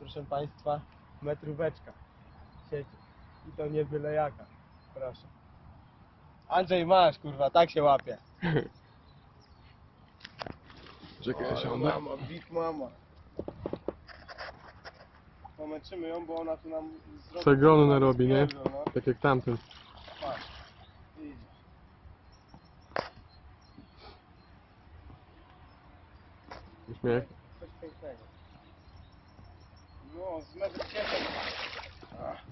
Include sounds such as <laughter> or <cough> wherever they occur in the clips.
proszę Państwa, metróweczka. Sieci. I to nie byle jaka. Proszę. Andrzej masz, kurwa, tak się łapie. <laughs> Czekaj, ja O, siądę. Mama, big mama. Pomęczymy ją, bo ona tu nam zrobi... Przegonu narobi, nie? No. Tak jak tamten. Patrz. Idzie. Śmiech. Coś pięknego. No, z metr 10.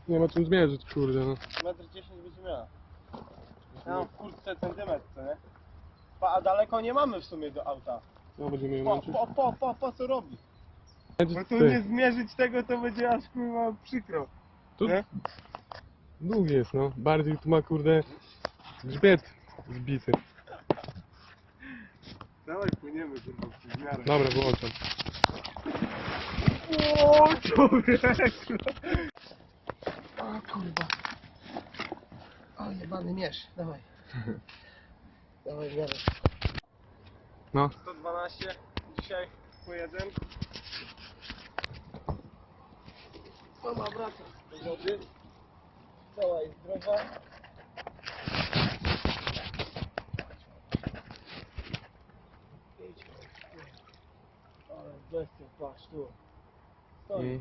Nie ma czym zmierzyć, kurde no. Metr 10 będzie miała. Ja mam w kurtce centymetr, co nie? Pa, a daleko nie mamy w sumie do auta. No będziemy ją Po, męczyć. po, po, po, po co robi? Bo tu Ty, nie zmierzyć tego, to będzie aż kurwa przykro. Tu nie? długi jest no. Bardziej tu ma kurde grzbiet zbity. Dawaj płyniemy kurwa w miarę. Dobra, wyłączam. O, człowieku! O kurwa. O jebany mierz, dawaj. <laughs> Dawaj miarę. No. 112 dzisiaj po jeden. Mama wraca do wody. Cała jest zdrowa. Idź. Ale bestia, patrz tu. 你。